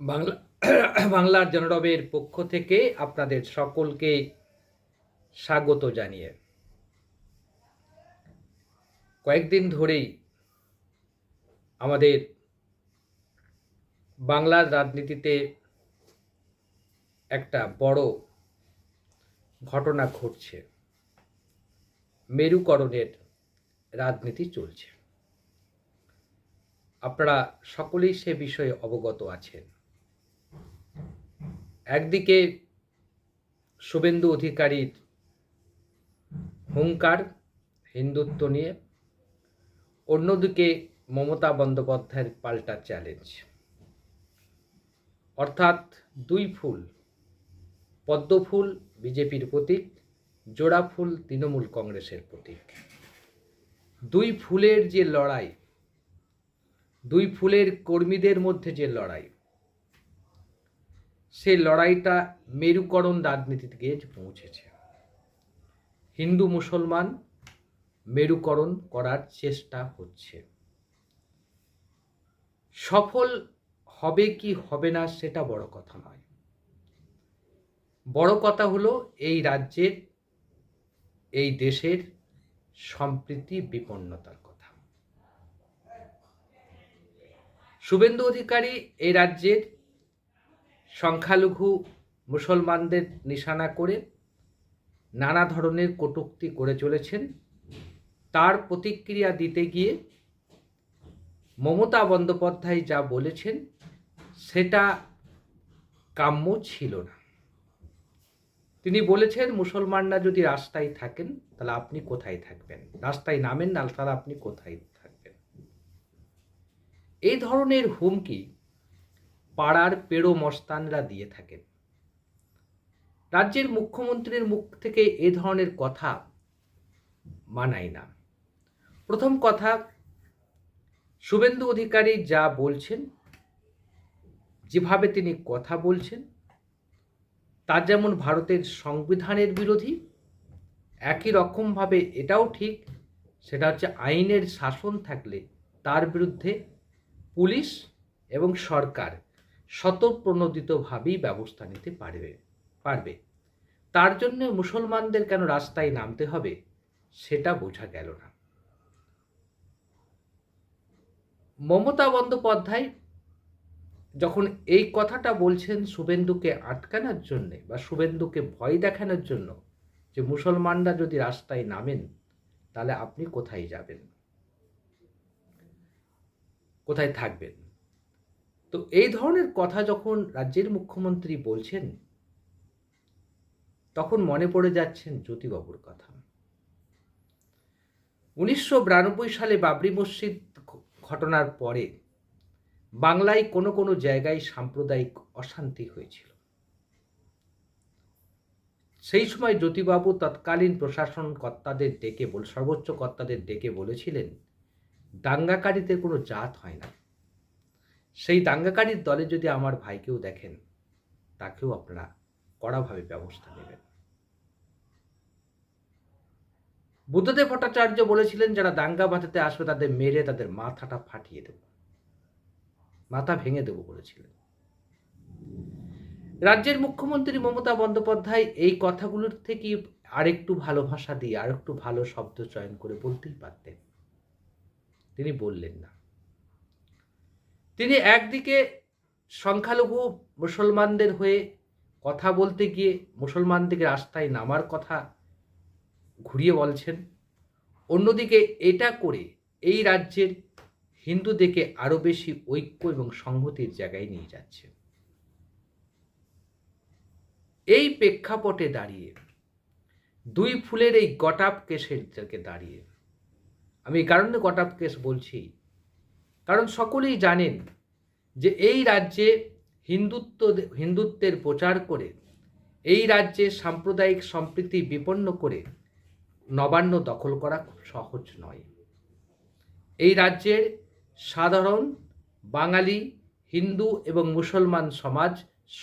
বাংলা বাংলার জনরবের পক্ষ থেকে আপনাদের সকলকে স্বাগত জানিয়ে। কয়েকদিন ধরেই আমাদের বাংলার রাজনীতিতে একটা বড় ঘটনা ঘটছে। মেরুকরণের রাজনীতি চলছে। আপনারা সকলেই সে বিষয়ে অবগত আছেন। একদিকে শুভেন্দু অধিকারীর হুঙ্কার, হিন্দুত্ব নিয়ে, অন্যদিকে মমতা বন্দ্যোপাধ্যায়ের পাল্টা চ্যালেঞ্জ অর্থাৎ দুই ফুল পদ্মফুল বিজেপির প্রতীক, জোড়া ফুল তৃণমূল কংগ্রেসের প্রতীক। দুই ফুলের যে লড়াই, দুই ফুলের কর্মীদের মধ্যে যে লড়াই সে লড়াইটা মেরুকরণ রাজনীতিতে গিয়ে পৌঁছেছে। হিন্দু মুসলমান মেরুকরণ করার চেষ্টা হচ্ছে। সফল হবে কি হবে না সেটা বড় কথা নয়। বড় কথা হলো এই রাজ্যের, এই দেশের সম্প্রীতি বিপন্নতার কথা। শুভেন্দু অধিকারী এই রাজ্যের সংখ্যালঘু মুসলমানদের নিশানা করে নানা ধরনের কটূক্তি করে চলেছেন। তার প্রতিক্রিয়া দিতে গিয়ে মমতা বন্দ্যোপাধ্যায় যা বলেছেন, সেটা কাম্য ছিল না। তিনি বলেছেন, মুসলমানরা যদি রাস্তায় থাকেন, তাহলে আপনি কোথায় থাকবেন? রাস্তায় নামেন না, তাহলে আপনি কোথায় থাকবেন? এই ধরনের হুমকি পাড়ার পেড়ো মস্তানরা দিয়ে থাকেন। রাজ্যের মুখ্যমন্ত্রীর মুখ থেকে এ ধরনের কথা মানায় না। প্রথম কথা, শুভেন্দু অধিকারী যা বলছেন, যেভাবে তিনি কথা বলছেন তা যেমন ভারতের সংবিধানের বিরোধী, একই রকমভাবে এটাও ঠিক, সেটা হচ্ছে আইনের শাসন থাকলে তার বিরুদ্ধে পুলিশ এবং সরকার স্বতঃপ্রণোদিতভাবেই ব্যবস্থা নিতে পারবে পারবে। তার জন্য মুসলমানদের কেন রাস্তায় নামতে হবে, সেটা বোঝা গেল না। মমতা বন্দ্যোপাধ্যায় যখন এই কথাটা বলছেন শুভেন্দুকে আটকানোর জন্যে বা শুভেন্দুকে ভয় দেখানোর জন্য যে মুসলমানরা যদি রাস্তায় নামেন, তাহলে আপনি কোথায় যাবেন? কোথায় থাকবেন? তো এই ধরনের কথা যখন রাজ্যের মুখ্যমন্ত্রী বলছেন, তখন মনে পড়ে যাচ্ছেন জ্যোতিবাবুর কথা। উনিশশো বিরানব্বই সালে বাবরি মসজিদ ঘটনার পরে বাংলায় কোনো কোনো জায়গায় সাম্প্রদায়িক অশান্তি হয়েছিল। সেই সময় জ্যোতিবাবু তৎকালীন প্রশাসন কর্তাদের ডেকে বল, সর্বোচ্চ কর্তাদের ডেকে বলেছিলেন, দাঙ্গাকারীদের কোনো জাত হয় না। সেই দাঙ্গাকারীর দলে যদি আমার ভাইকেও দেখেন, তাকেও আপনারা কড়াভাবে ব্যবস্থা নেবেন। বুদ্ধদেব ভট্টাচার্য বলেছিলেন, যারা দাঙ্গা বাঁচাতে আসবে তাদের মেরে তাদের মাথাটা ফাটিয়ে দেব। মাথা ভেঙে দেব বলেছিলেন। রাজ্যের মুখ্যমন্ত্রী মমতা বন্দ্যোপাধ্যায় এই কথাগুলোর থেকে আরেকটু ভালো ভাষা দিয়ে, আরেকটু ভালো শব্দ চয়ন করে বলতেই পারতেন। তিনি বললেন না। তিনি একদিকে সংখ্যালঘু মুসলমানদের হয়ে কথা বলতে গিয়ে মুসলমানদেরকে রাস্তায় নামার কথা ঘুরিয়ে বলছেন, অন্যদিকে এটা করে এই রাজ্যের হিন্দুদেরকে আরও বেশি ঐক্য এবং সংহতির জায়গায় নিয়ে যাচ্ছে। এই প্রেক্ষাপটে দাঁড়িয়ে, দুই ফুলের এই গটাপ কেসের দাঁড়িয়ে, আমি এই কারণে গটাপ কেস বলছি কারণ সকলেই জানেন যে এই রাজ্যে হিন্দুত্ব, হিন্দুত্বের প্রচার করে, এই রাজ্যে সাম্প্রদায়িক সম্প্রীতি বিপন্ন করে নবান্ন দখল করা খুব সহজ নয়। এই রাজ্যের সাধারণ বাঙালি, হিন্দু এবং মুসলমান সমাজ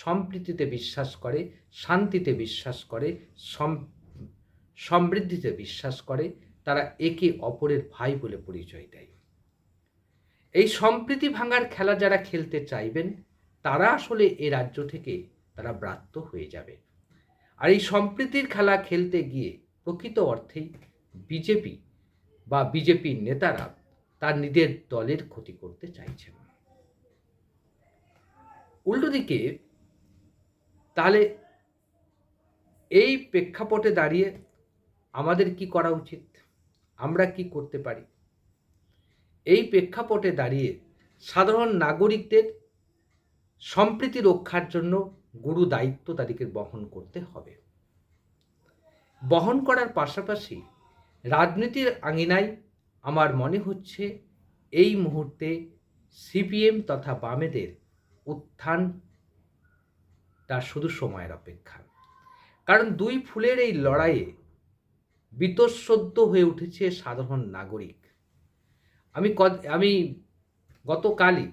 সম্প্রীতিতে বিশ্বাস করে, শান্তিতে বিশ্বাস করে সমৃদ্ধিতে বিশ্বাস করে, তারা একে অপরের ভাই বলে পরিচয় দেয়। এই সম্প্রীতি ভাঙার খেলা যারা খেলতে চাইবেন, তারা আসলে এ রাজ্য থেকে তারা ব্রাত্য হয়ে যাবে। আর এই সম্প্রীতির খেলা খেলতে গিয়ে প্রকৃত অর্থেই বিজেপি বা বিজেপির নেতারা তার নিজের দলের ক্ষতি করতে চাইছেন। উল্টো দিকে, তাহলে এই প্রেক্ষাপটে দাঁড়িয়ে আমাদের কি করা উচিত? আমরা কি করতে পারি? এই প্রেক্ষাপটে দাঁড়িয়ে সাধারণ নাগরিকদের সম্প্রীতি রক্ষার জন্য গুরু দায়িত্ব তাদেরকে বহন করতে হবে। বহন করার পাশাপাশি রাজনীতির আঙিনায় আমার মনে হচ্ছে এই মুহূর্তে সিপিএম তথা বামেদের উত্থান উত্থানটা শুধু সময়ের অপেক্ষা। কারণ দুই ফুলের এই লড়াইয়ে বীতশ্রদ্ধ হয়ে উঠেছে সাধারণ নাগরিক। আমি আমি গতকালই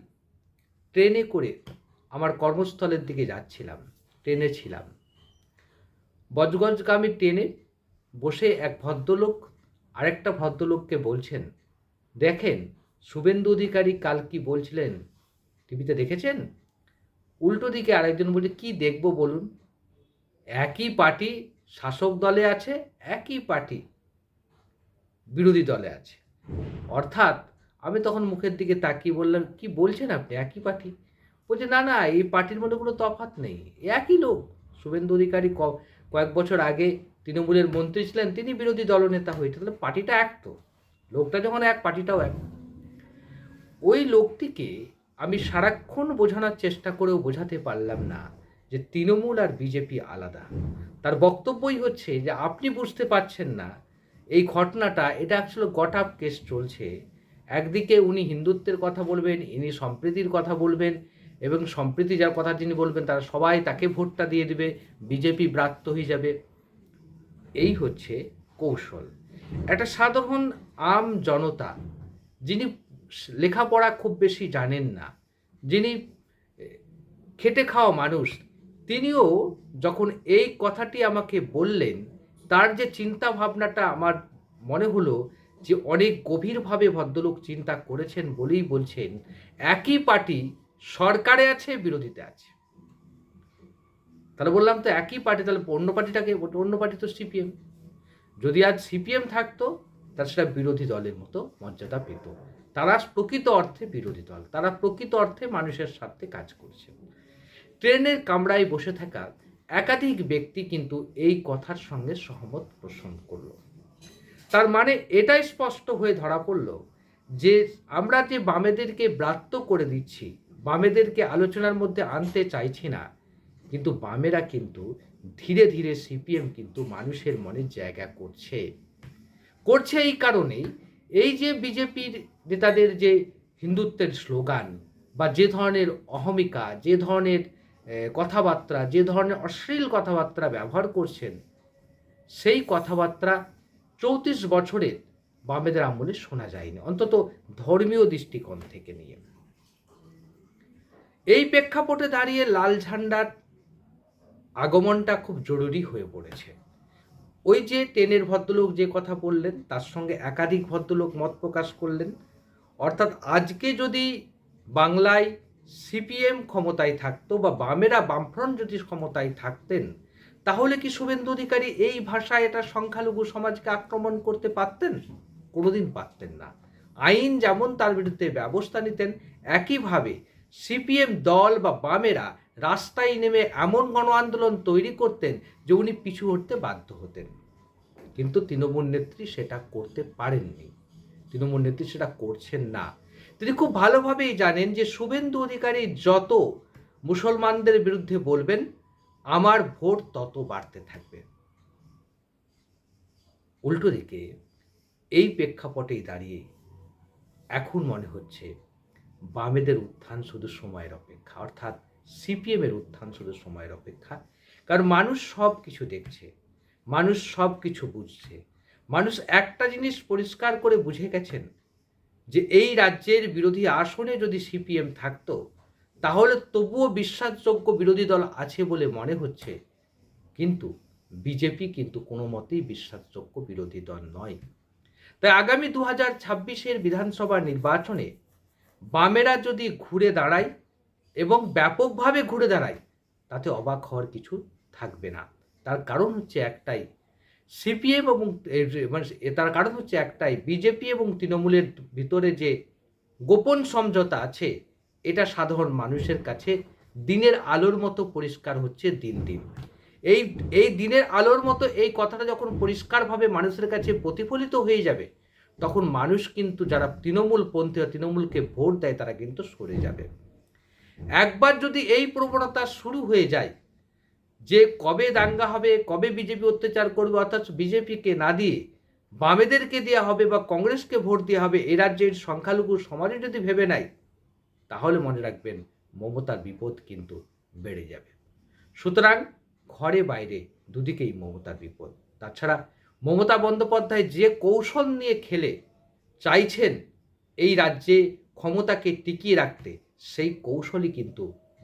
ট্রেনে করে আমার কর্মস্থলের দিকে যাচ্ছিলাম, ট্রেনে ছিলাম। বজগঞ্জগামী ট্রেনে বসে এক ভদ্রলোক আরেকটা ভদ্রলোককে বলছেন, দেখেন, শুভেন্দু অধিকারী কাল কি বলছিলেন? টিভিতে দেখেছেন? উল্টো দিকে আরেকজন বলছে, কি দেখব বলুন? একই পার্টি শাসক দলে আছে, একই পার্টি বিরোধী দলে আছে। অর্থাৎ আমি তখন মুখের দিকে তাকিয়ে বললাম, কি বলছেন আপনি? একই পার্টি? বলছে, না না, এই পার্টির মধ্যে কোনো তফাৎ নেই। একই লোক। শুভেন্দু অধিকারী কয়েক বছর আগে তৃণমূলের মন্ত্রী ছিলেন, তিনি বিরোধী দলনেতা হয়েছে তাহলে পার্টিটা এক তো। লোকটা যখন এক, পার্টিটাও এক। ওই লোকটিকে আমি সারাক্ষণ বোঝানোর চেষ্টা করেও বোঝাতে পারলাম না যে তৃণমূল আর বিজেপি আলাদা। তার বক্তব্যই হচ্ছে যে, আপনি বুঝতে পারছেন না, এই ঘটনাটা, এটা আসলে গট আপ কেস চলছে। একদিকে উনি হিন্দুত্বের কথা বলবেন, ইনি সম্প্রীতির কথা বলবেন এবং সম্প্রীতি যার কথা যিনি বলবেন, তারা সবাই তাকে ভোটটা দিয়ে দেবে, বিজেপি ব্রাত্য হয়ে যাবে। এই হচ্ছে কৌশল। একটা সাধারণ আম জনতা, যিনি লেখাপড়া খুব বেশি জানেন না, যিনি খেটে খাওয়া মানুষ, তিনিও যখন এই কথাটি আমাকে বললেন, তার যে চিন্তা ভাবনাটা আমার মনে হলো যে অনেক গভীরভাবে ভদ্রলোক চিন্তা করেছেন বলেই বলছেন, একই পার্টি সরকারে আছে, বিরোধীতে আছে। তাহলে বললাম তো একই পার্টি, তাহলে অন্য পার্টিটাকে, অন্য পার্টি তো সিপিএম। যদি আজ সিপিএম থাকতো, তাহলে সেটা বিরোধী দলের মতো মর্যাদা পেত। তারা প্রকৃত অর্থে বিরোধী দল, তারা প্রকৃত অর্থে মানুষের স্বার্থে কাজ করছে। ট্রেনের কামরায় বসে থাকা একাধিক ব্যক্তি কিন্তু এই কথার সঙ্গে সহমত পোষণ করল। তার মানে এটাই স্পষ্ট হয়ে ধরা পড়ল যে আমরা যে বামেদেরকে ব্রাত্য করে দিচ্ছি, বামেদেরকে আলোচনার মধ্যে আনতে চাইছি না, কিন্তু বামেরা কিন্তু ধীরে ধীরে সিপিএম কিন্তু মানুষের মনে জায়গা করছে। করছে এই কারণেই এই যে বিজেপির নেতাদের যে হিন্দুত্বের স্লোগান বা যে ধরনের অহমিকা, যে ধরনের কথাবার্তা, যে ধরনের অশ্লীল কথাবার্তা ব্যবহার করছেন, সেই কথাবার্তা চৌত্রিশ বছরের বামেদের আমলে শোনা যায়নি, অন্তত ধর্মীয় দৃষ্টিকোণ থেকে নিয়ে। এই প্রেক্ষাপটে দাঁড়িয়ে লাল ঝান্ডার আগমনটা খুব জরুরি হয়ে পড়েছে। ওই যে টেনের ভদ্রলোক যে কথা বললেন, তার সঙ্গে একাধিক ভদ্রলোক মত প্রকাশ করলেন। অর্থাৎ আজকে যদি বাংলায় সিপিএম ক্ষমতায় থাকতো বা বামেরা বামফ্রন্ট যদি ক্ষমতায় থাকতেন তাহলে কি শুভেন্দু অধিকারী এই ভাষায় এটা সংখ্যালঘু সমাজকে আক্রমণ করতে পারতেন? কোনোদিন পারতেন না। আইন যেমন তার বিরুদ্ধে ব্যবস্থা নিতেন, একইভাবে সিপিএম দল বা বামেরা রাস্তায় নেমে এমন গণ আন্দোলন তৈরি করতেন যে উনি পিছু হটতে বাধ্য হতেন। কিন্তু তৃণমূল নেত্রী সেটা করতে পারেননি। তৃণমূল নেত্রী সেটা করছেন না। তিনি খুব ভালোভাবেই জানেন যে শুভেন্দু অধিকারী যত মুসলমানদের বিরুদ্ধে বলবেন আমার ভোট তত বাড়তে থাকবে। উল্টো দিকে, এই প্রেক্ষাপটেই দাঁড়িয়ে এখন মনে হচ্ছে বামেদের উত্থান শুধু সময়ের অপেক্ষা, অর্থাৎ সিপিএমের উত্থান শুধু সময়ের অপেক্ষা। কারণ মানুষ সব কিছু দেখছে, মানুষ সব কিছু বুঝছে, মানুষ একটা জিনিস পরিষ্কার করে বুঝে গেছেন যে এই রাজ্যের বিরোধী আসনে যদি সিপিএম থাকতো তাহলে তবুও বিশ্বাসযোগ্য বিরোধী দল আছে বলে মনে হচ্ছে। কিন্তু বিজেপি কিন্তু কোনো মতেই বিশ্বাসযোগ্য বিরোধী দল নয়। তাই আগামী দু হাজার ছাব্বিশের বিধানসভা নির্বাচনে বামেরা যদি ঘুরে দাঁড়ায় এবং ব্যাপকভাবে ঘুরে দাঁড়ায়, তাতে অবাক হওয়ার কিছু থাকবে না। তার কারণ হচ্ছে একটাই, সিপিএম এবং মানে তার কারণ হচ্ছে একটাই, বিজেপি এবং তৃণমূলের ভিতরে যে গোপন সমঝোতা আছে এটা সাধারণ মানুষের কাছে দিনের আলোর মতো পরিষ্কার হচ্ছে দিন দিন। এই এই দিনের আলোর মতো এই কথাটা যখন পরিষ্কারভাবে মানুষের কাছে প্রতিফলিত হয়ে যাবে, তখন মানুষ কিন্তু যারা তৃণমূল পন্থী তৃণমূলকে ভোট দেয় তারা কিন্তু সরে যাবে। একবার যদি এই প্রবণতা শুরু হয়ে যায় যে কবে দাঙ্গা হবে, কবে বিজেপি অত্যাচার করবে, অর্থাৎ বিজেপিকে না দিয়ে বামেদেরকে দেওয়া হবে বা কংগ্রেসকে ভোট দেওয়া হবে, এ রাজ্যের সংখ্যালঘু সমাজে যদি ভেবে নেয় তাহলে মনে রাখবেন মমতার বিপদ কিন্তু বেড়ে যাবে। সুতরাং ঘরে বাইরে দুদিকেই মমতার বিপদ। তাছাড়া মমতা বন্দ্যোপাধ্যায় যে কৌশল নিয়ে খেলে চাইছেন এই রাজ্যে ক্ষমতাকে টিকিয়ে রাখতে, সেই কৌশলই কিন্তু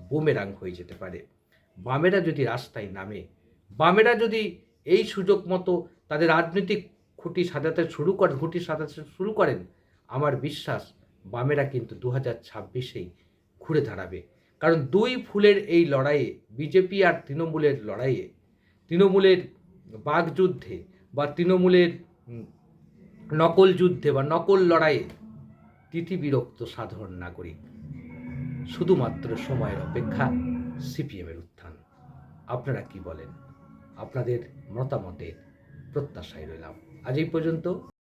বুমেরাং হয়ে যেতে পারে। বামেরা যদি রাস্তায় নামে, বামেরা যদি এই সুযোগ মতো তাদের রাজনৈতিক খুঁটি সাজাতে শুরু করেন খুঁটি সাজাতে শুরু করেন, আমার বিশ্বাস বামেরা কিন্তু দু হাজার ছাব্বিশেই ঘুরে দাঁড়াবে। কারণ দুই ফুলের এই লড়াইয়ে, বিজেপি আর তৃণমূলের লড়াইয়ে, তৃণমূলের বাগযুদ্ধে বা তৃণমূলের নকল যুদ্ধে বা নকল লড়াইয়ে তিথিবিরক্ত সাধারণ নাগরিক। শুধুমাত্র সময়ের অপেক্ষা সিপিএমের উত্থান। আপনারা কি বলেন? আপনাদের মতামতের প্রত্যাশায় রইলাম। আজ এই পর্যন্ত।